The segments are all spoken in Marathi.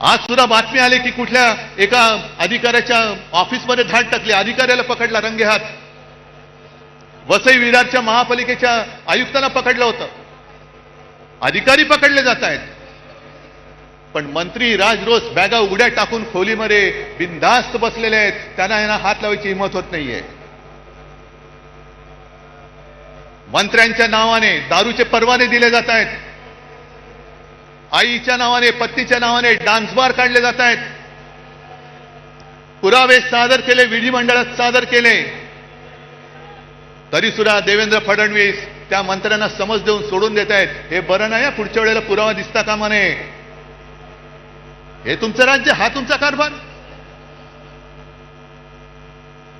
आज सुद्धा बातमी आली की कुठल्या एका अधिकाऱ्याच्या ऑफिसमध्ये धाड टाकली. अधिकाऱ्याला पकडला रंगेहात वसई विरारच्या महापालिकेच्या आयुक्तांना पकडलं होतं. अधिकारी पकडले जात आहेत. पण मंत्री राजरोज बॅगा उघड्या टाकून खोलीमध्ये बिनधास्त बसलेले आहेत. त्यांना यांना हात लावायची हिंमत होत नाहीये. मंत्र्यांच्या नावाने दारूचे परवाने दिले जात आहेत. आईच्या नावाने पत्नीच्या नावाने डान्स बार काढले जात आहेत. पुरावे सादर केले विधिमंडळात सादर केले. तरी सुद्धा देवेंद्र फडणवीस त्या मंत्र्यांना समज देऊन सोडून देत आहेत. हे बरं नाही पुढच्या वेळेला पुरावा दिसता कामा नये. हे तुमचं राज्य हा तुमचा कारभार.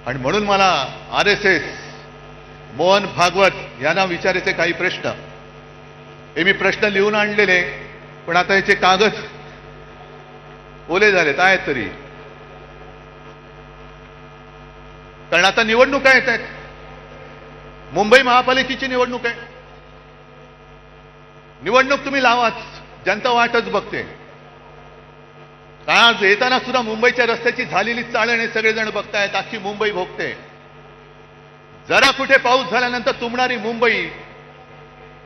आणि म्हणून मला R S S Mohan Bhagwat यांना विचारायचे काही प्रश्न. हे मी प्रश्न लिहून आणलेले. पण आता याचे कागद ओले झालेत आहेत तरी. कारण आता निवडणुका येत आहेत. मुंबई महापालिकेची निवडणूक आहे. निवडणूक तुम्ही लावाच जनता वाटच बघते. आज येताना सुद्धा मुंबईच्या रस्त्याची झालेली चाळण हे सगळेजण बघतायत अख्खी मुंबई भोगते. जरा कुठे पाऊस झाल्यानंतर तुंबणारी मुंबई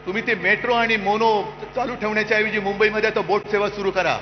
तुम्ही ते मेट्रो आणि मोनो चालू ठेवण्याच्या ऐवजी मुंबईमध्ये आता बोट सेवा सुरू करा.